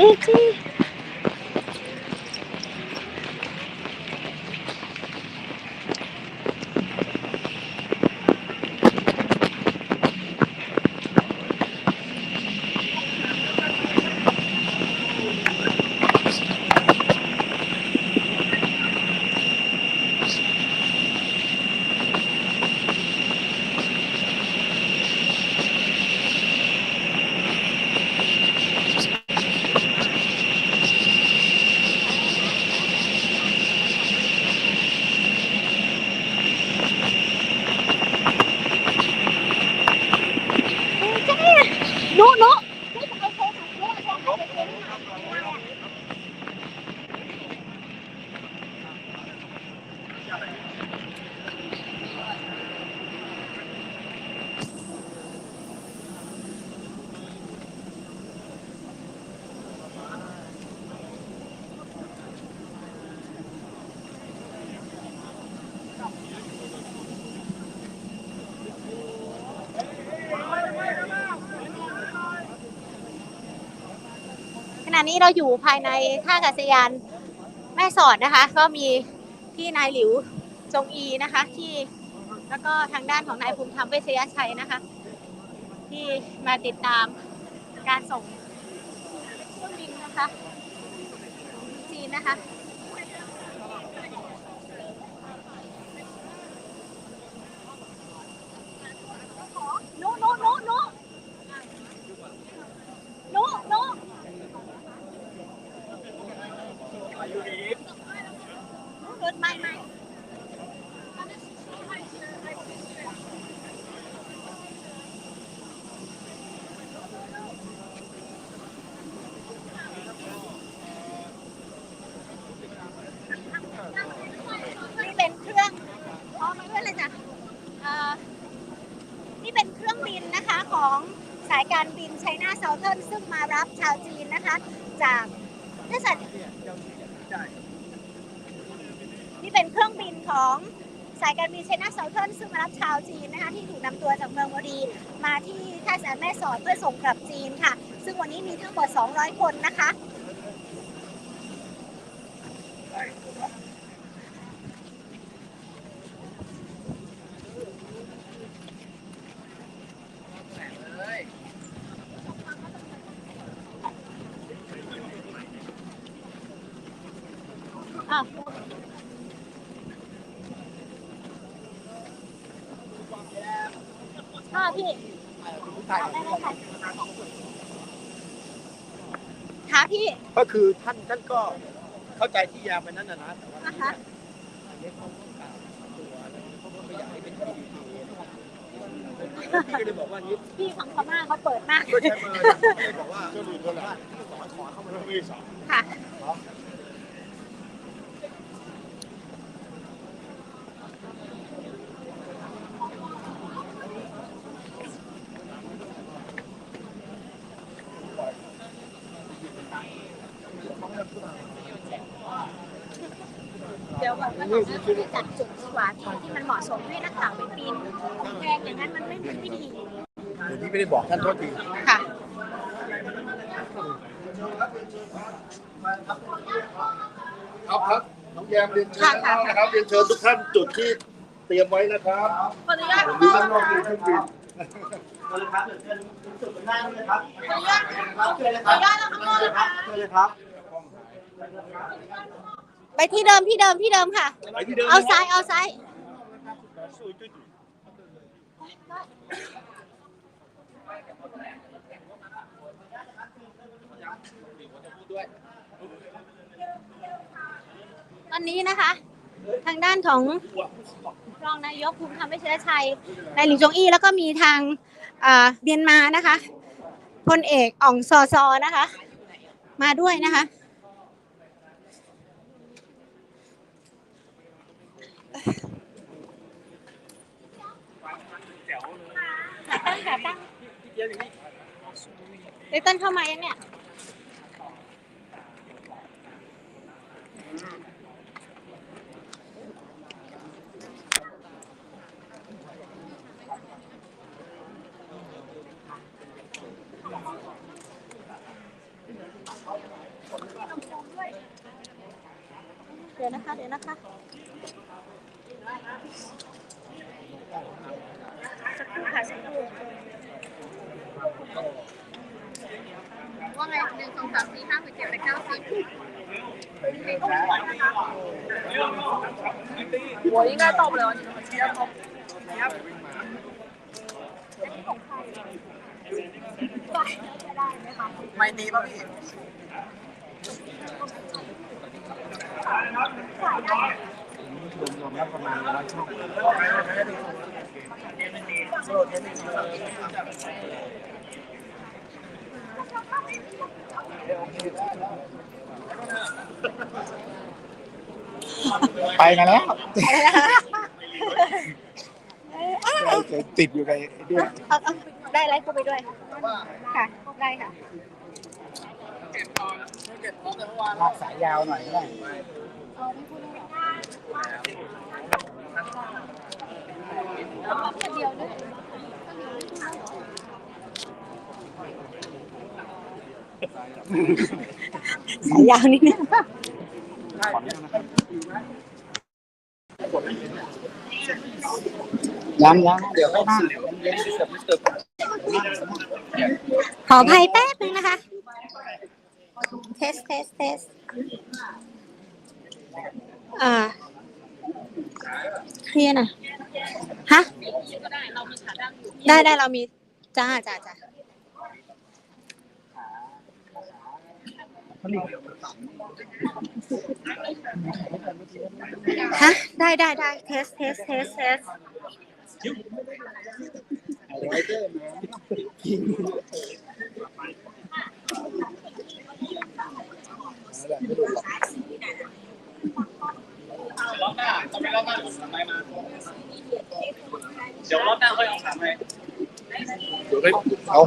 จีจีหนูหนูข ณะนี้เราอยู่ภายในท่าอากาศยานแม่สอดนะคะ ก็มีที่นายหลิวจงอีนะคะ ที่แล้วก็ทางด้านของนายภูมิธรรมเวชยชัยนะคะ ที่มาติดตามการส่งเครื่องบินนะคะจีนนะคะ หนูหนูหนูหนูหนูหนูรถไม่ไม่นี่เป็นเครื่องอ๋อมาด้วยเลยจ้ะเอ่อ นี่เป็นเครื่องบินนะคะของสาย การบินไชน่าเซาเทิร์นซึ่งมารับชาวจีนนะคะ จากบริษัทนี่เป็นเครื่องบินของสายการบินไชน่าเซาเทิร์นซึ่งมารับชาวจีนนะคะที่ถูกนำตัวจากเมืองวดี มาที่ท่าอากาศยานแม่สอดเพื่อส่งกลับจีนค่ะ ซึ่งวันนี้มีทั้งหมด 200 คนนะคะ อ้าวค่ะพี่ได้ได้ค่ะค่ะพี่ ก็คือท่านท่านก็เข้าใจที่ยาไปนั้นนะนะแต่ว่านะคะอันนี้เขาต้องการตัวแล้วเขาก็ไม่อยากให้เป็น PDP นะครับพี่ก็เลยบอกว่านี้พี่ฝั่งพม่าเขาเปิดมากก็ใช้เบอร์นะก็เลยบอกว่าก็ดูตัวละขอขอเข้ามาเลยสองค่ะ เดี๋ยวก่อนว่าเราจะจัดจุดดีกว่า ที่มันเหมาะสมให้นักข่าวไปปีนกำแพงอย่างนั้นมันไม่มันไม่ดีเดี๋ยวนี้ไม่ได้บอกท่านโทษทีค่ะครับครับน้องแยมเรียนเชิญนะครับเรียนเชิญทุกท่านจุดที่เตรียมไว้นะครับขออนุญาตผมมีข้างนอกมีเครื่องบินขออนุญาตขออนุญาตแล้วข้างนอกนะคะเชิญเลยครับไปที่เดิมที่เดิมที่เดิมค่ะ เอาซ้ายเอาซ้าย ตอนนี้นะคะ ทางด้านของรองนายกภูมิธรรมเวชยชัยนายหลิวจงอี้แล้วก็มีทางเมียนมานะคะพลเอกอ่องซอซอนะคะ มาด้วยนะคะ ขาตั้งเต้นเข้ามายังเนี่ยเดี๋ยวนะคะ เดี๋ยวนะคะ 我应该到不了你们直接跑。 ไม่ตีป่ะพี่ ไปมาแล้วติดอยู่กับไอ้เนี่ยเอาเอาได้ไลฟ์เข้าไปด้วย ค่ะ ได้ค่ะ ลากสายยาวหน่อยก็ได้ สายยาวนิดนึงยังยังเดี๋ยวให้นั่งขออภัยแป๊บนึงนะคะ เทสเทสเทสอ่าเคลียร์หน่อยฮะ ได้ได้เรามีจ้าจ้าจ้า ฮะ ได้ได้ได้เทสเทสเทสเทสไวเดอร์มไหมมาเดี๋ยวรอบหน้าค่อยเอาถามไหมเดี๋ยวเอา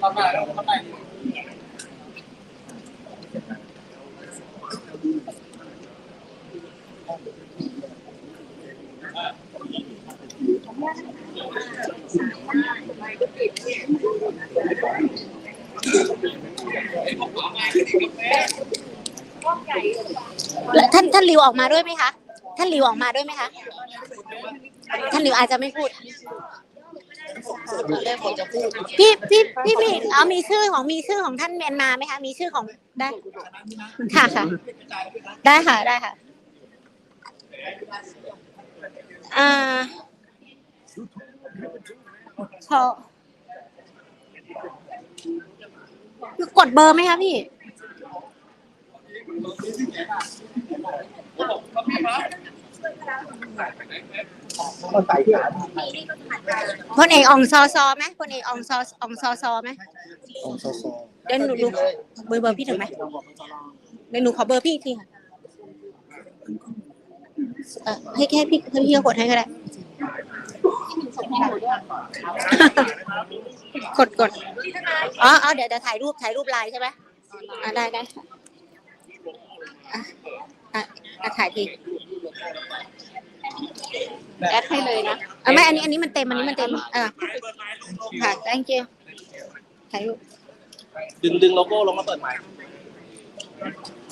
รอบหน้ารอบหน้า แล้วท่านท่านริวออกมาด้วยไหมคะ ท่านริวออกมาด้วยไหมคะ ท่านริวอาจจะไม่พูด พี่พี่พี่พี่เอามีชื่อของมีชื่อของท่านเมียนมาไหมคะ มีชื่อของได้ ค่ะค่ะ ได้ค่ะได้ค่ะ อ่าพอกดเบอร์ไหมคะพี่ ต้องใส่ที่หลัง พลเอกอองซอซอไหมพลเอกอองซออองซอซอไหมของซอซอเดี๋ยวหนูดูเบอร์เบอร์พี่ถึงไหมเดี๋ยวหนูขอเบอร์พี่อีกทีค่ะเออให้แค่พี่ให้พี่กดให้ก็ได้กดกดอ๋ออ๋อเดี๋ยวเดี๋ยวถ่ายรูปถ่ายรูปไลน์ใช่ไหมอ่าได้ได้ค่ะอะอะ ถ่ายทีแอดให้เลยนะอะไม่อันนี้อันนี้มันเต็มอันนี้มันเต็มอ่าค่ะ thank you ถ่ายรูปดึงดึงโลโก้ลงมาเปิดใหม่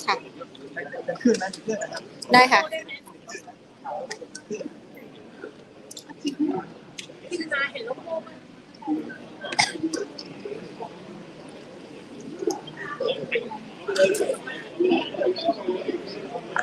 ค่ะได้ค่ะไม่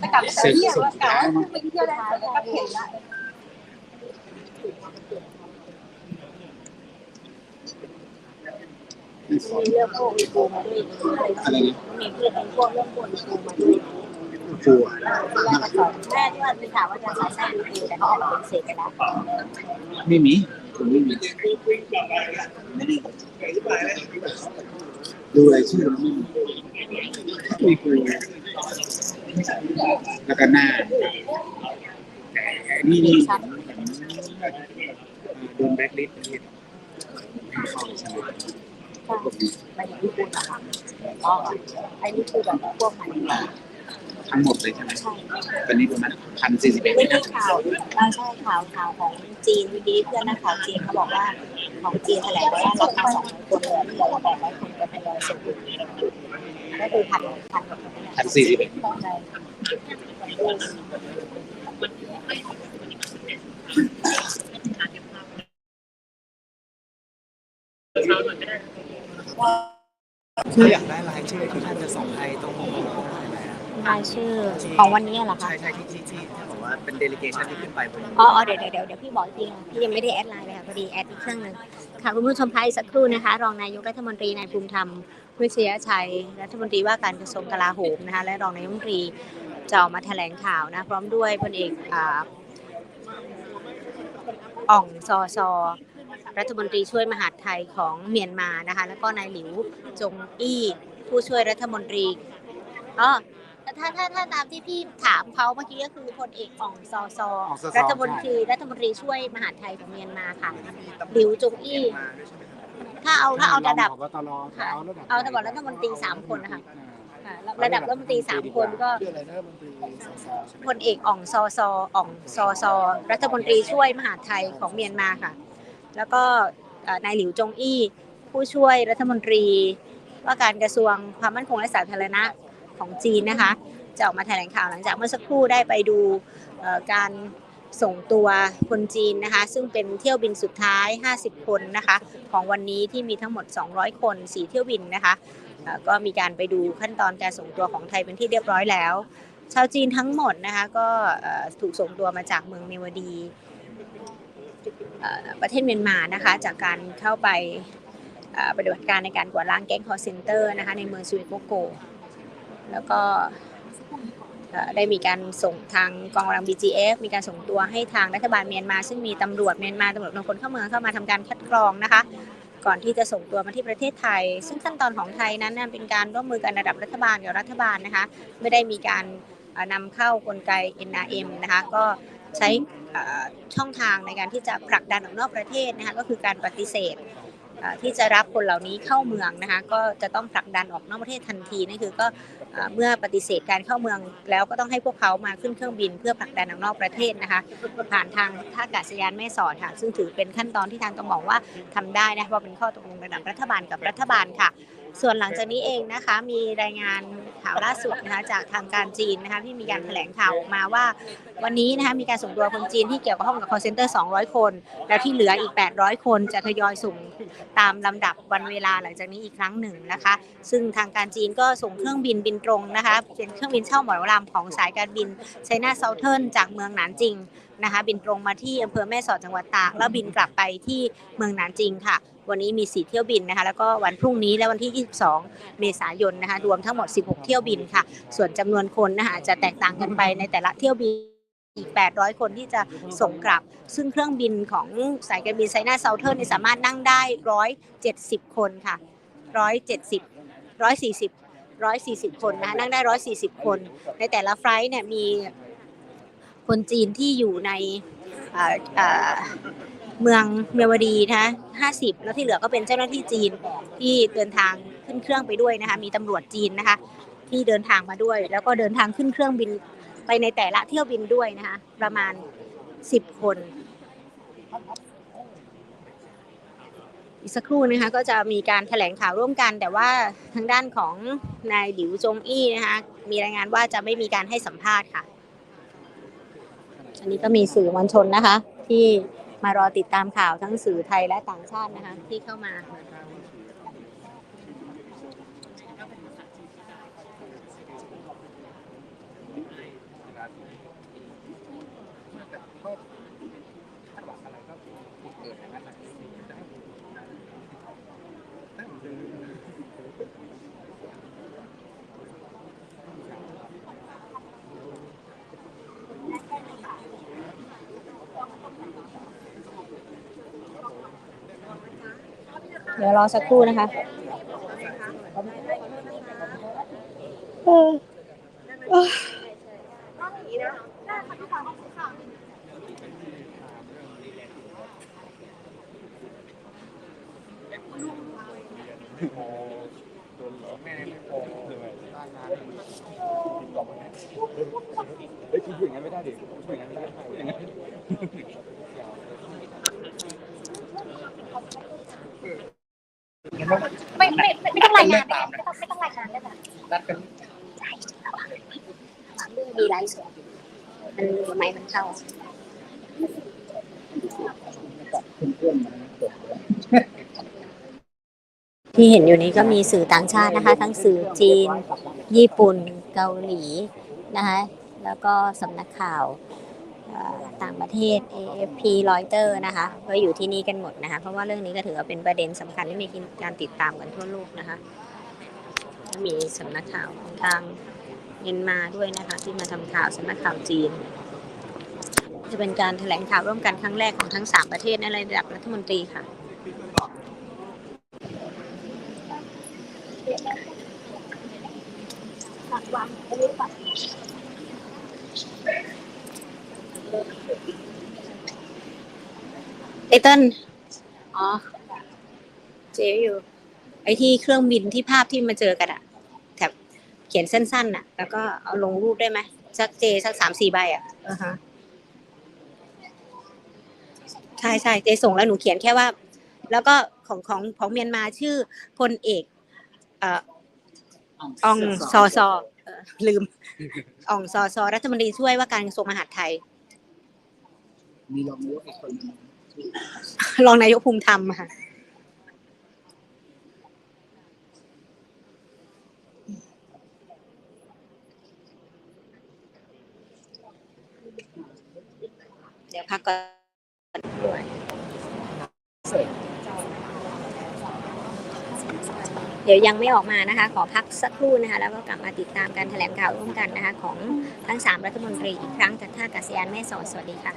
จะกลับเที่ยวกลับไปเที่ยวได้แล้วก็เห็นละมีเรื่องพวกอีปูมาด้วยอะไรนะมีเรื่องพวกเรื่องพวกอีปูมาด้วยฟูแรกก็สอนแม่ที่ว่าไปถามว่าจะใช้ไส้ดูดีแต่เขาเอาเป็นเศษไปแล้วไม่มีผมไม่มีดูรายชื่อแล้วไม่มีไมีฟู แล้วก็หน้าแต่นี่นี่โดนแบล็คลิสต์นี่เข้าใช่ไหมไม่อย่างที่พูดนะคะอ๋อไอ้นี่คือแบบพวกมันทั้งหมดเลยใช่ไหมตอนนี้ประมาณพันสี่สิบเอ็ดไม่ใช่ข่าวอ่าใช่ข่าวข่าวของจีนเมื่อกี้เพื่อนนักข่าวจีนเขาบอกว่าของจีนแถลงว่ารับมาสองคนเลยที่เหลือแปดร้อยคนจะทยอยส่งก็คือพันพัน กว่าคนเนี่ยพันสี่สิบเอ็ดใช่ถ้าอยากได้รายชื่อที่ท่านจะส่งให้ต้องบอกได้ไหมอะรายชื่อของวันนี้เหรอคะใช่ใช่ที่ที่ที่ที่บอกว่าเป็นเดลิเกชันที่ขึ้นไปบนอ๋ออ๋อเดี๋ยวเดี๋ยวเดี๋ยวเดี๋ยวพี่บอกจริงพี่ยังไม่ได้แอดไลน์เลยค่ะพอดีแอดอีกเครื่องหนึ่งค่ะคุณผู้ชมคะอีกสักครู่นะคะ รองนายกรัฐมนตรีนายภูมิธรรม วิเศษชัย รัฐมนตรีว่าการกระทรวงกลาโหมนะคะและรองนายกรัฐมนตรีจะออกมาแถลงข่าวนะพร้อมด้วยพลเอกอ่าอ่องซอซอรัฐมนตรีช่วยมหาดไทยของเมียนมานะคะแล้วก็นายหลิวจงอี้ผู้ช่วยรัฐมนตรีอ๋อถ้าถ้าถ้าตามที่พี่ถามเขาเมื่อกี้ก็คือพลเอกอ่องซอซอรัฐมนตรีรัฐมนตรีช่วยมหาดไทยของเมียนมาค่ะหลิวจงอี้ ถ้าเอาถ้าเอาระดับ พบตรเอาระดับเอาระดับรัฐมนตรีสามคนนะคะค่ะระดับรัฐมนตรีสามคนก็ชื่ออะไรนะรัฐมนตรีสสใช่ไหมพลเอกอ่องซอซออ่องซอซอรัฐมนตรีช่วยมหาดไทยของเมียนมาค่ะ แล้วก็เอ่อนายหลิวจงอี้ ผู้ช่วยรัฐมนตรี ว่าการกระทรวงความมั่นคงและสาธารณะของจีนนะคะ จะออกมาแถลงข่าวหลังจากเมื่อสักครู่ได้ไปดูเอ่อการ ส่งตัวคนจีนนะคะ ซึ่งเป็นเที่ยวบินสุดท้าย 50 คนนะคะ ของวันนี้ที่มีทั้งหมด 200 คน 4 เที่ยวบินนะคะก็มีการไปดูขั้นตอนการส่งตัวของไทยเป็นที่เรียบร้อยแล้ว ชาวจีนทั้งหมดนะคะก็ถูกส่งตัวมาจากเมืองเมวดีประเทศเมียนมานะคะ จากการเข้าไปปฏิบัติการในการกวาดล้างแก๊งคอร์เซนเตอร์นะคะในเมืองซูเวโกโก แล้วก็ ได้มีการส่งทางกองกำลัง BGF มีการส่งตัวให้ทางรัฐบาลเมียนมา ซึ่งมีตำรวจเมียนมาตำรวจบางคนเข้าเมืองเข้ามาทำการคัดกรองนะคะ ก่อนที่จะส่งตัวมาที่ประเทศไทย ซึ่งขั้นตอนของไทยนั้นเป็นการร่วมมือกันระดับรัฐบาลกับรัฐบาลนะคะ ไม่ได้มีการนำเข้ากลไก NRM นะคะก็ใช้ช่องทางในการที่จะผลักดันออกนอกประเทศนะคะก็คือการปฏิเสธ ที่จะรับคนเหล่านี้เข้าเมืองนะคะก็จะต้องผลักดันออกนอกประเทศทันทีนั่นคือก็เมื่อปฏิเสธการเข้าเมืองแล้วก็ต้องให้พวกเขามาขึ้นเครื่องบิน เพื่อผลักดันออกนอกประเทศนะคะผ่านทางท่าอากาศยานแม่สอดค่ะซึ่งถือเป็นขั้นตอนที่ทางต้องบอกว่าทำได้นะเพราะเป็นข้อตกลงระดับรัฐบาลกับรัฐบาลค่ะ ส่วนหลังจากนี้เองนะคะมีรายงานข่าวล่าสุดนะคะจากทางการจีนนะคะที่มีการแถลงข่าวออกมาว่า วันนี้นะคะมีการส่งตัวคนจีนที่เกี่ยวข้องกับ call center 200 คน แล้วที่เหลืออีก 800 คนจะทยอยส่งตามลำดับวันเวลาหลังจากนี้อีกครั้งหนึ่งนะคะ ซึ่งทางการจีนก็ส่งเครื่องบินบินตรงนะคะเป็นเครื่องบินเช่าเหมาลำของสายการบินไชน่าเซาเทิร์นจากเมืองหนานจิงนะคะบินตรงมาที่อำเภอแม่สอดจังหวัดตากแล้วบินกลับไปที่เมืองหนานจิงค่ะ วันนี้มี 4 เที่ยวบินนะคะแล้วก็วันพรุ่งนี้และวันที่ 22 เมษายนนะคะรวมทั้งหมด 16 เที่ยวบินค่ะ ส่วนจำนวนคนนะคะจะแตกต่างกันไปในแต่ละเที่ยวบินอีก 800 คนที่จะส่งกลับ ซึ่งเครื่องบินของสายการบินไซน่าเซาเทิร์นสามารถนั่งได้ 170 คนค่ะ 170 140 140 คนนะคะนั่งได้ 140 คน ในแต่ละไฟลท์เนี่ยมีคนจีนที่อยู่ในอ่าอ่า เมืองเมียวดีนะคะ50แล้วที่เหลือก็เป็นเจ้าหน้าที่จีนที่เดินทางขึ้นเครื่องไปด้วยนะคะ มีตำรวจจีนนะคะ ที่เดินทางมาด้วย แล้วก็เดินทางขึ้นเครื่องบินไปในแต่ละเที่ยวบินด้วยนะคะ ประมาณ10คนอีกสักครู่นะคะก็จะมีการแถลงข่าวร่วมกัน แต่ว่าทางด้านของนายหลิวจงอี้นะคะมีรายงานว่าจะไม่มีการให้สัมภาษณ์ค่ะ อันนี้ก็มีสื่อมวลชนนะคะ ที่ มารอติดตามข่าวทั้งสื่อไทยและต่างชาตินะคะที่เข้ามา เดี๋ยวรอสักครู่นะคะเออเออเฮ้ยคุณพูดอย่างนั้นไม่ได้ดิคุณพูดอย่างนั้นไม่ได้พูดอย่างนั้น ไม่ไม่ไม่ไม่ต้องรายงานไม่ต้องไม่ต้องรายง นได้ไหมนัดกันมีไลฟ์สดมันทำไมมันเข้าที่เห็นอยู่นี้ก็มีสื่อต่างชาตินะคะ ทั้งสื่อจีน ญี่ปุ่น เกาหลีนะคะแล้วก็สำนักข่าวต่างประเทศ AFP Reuters นะคะก็อยู่ที่นี่กันหมดนะคะ เพราะว่าเรื่องนี้ก็ถือว่าเป็นประเด็นสำคัญที่มีการติดตามกันทั่วโลกนะคะ มีสำนักข่าวของทางเมียนมาด้วยนะคะ ที่มาทำข่าวสำนักข่าวจีน จะเป็นการแถลงข่าวร่วมกันครั้งแรกของทั้ง3ประเทศในระดับรัฐมนตรีค่ะไอเติ้ลอ๋อ เจอยู่ ไอที่เครื่องบินที่ภาพที่มาเจอกันอะแถบเขียนสั้นๆน่ะ แล้วก็เอาลงรูปได้ไหมสักเจสักสามสี่ใบอะอ่าฮะใช่ใช่เจส่งแล้วหนูเขียนแค่ว่า แล้วก็ของของของเมียนมาชื่อพลเอก เอ่ออองซอซอเอ่อลืมอองซอซอรัฐมนตรีช่วยว่าการกระทรวงมหาดไทย มีรองนายกอีกคนหนึ่งรองนายกภูมิธรรมค่ะ ดี๋ยวพักก่อนเดี๋ยวยังไม่ออกมานะคะ ขอพักสักครู่นะคะ แล้วก็กลับมาติดตามการแถลงข่าวร่วมกันนะคะ ของทั้ง 3 รัฐมนตรีอีกครั้งจากท่าอากาศยานแม่สอดสวัสดีค่ะ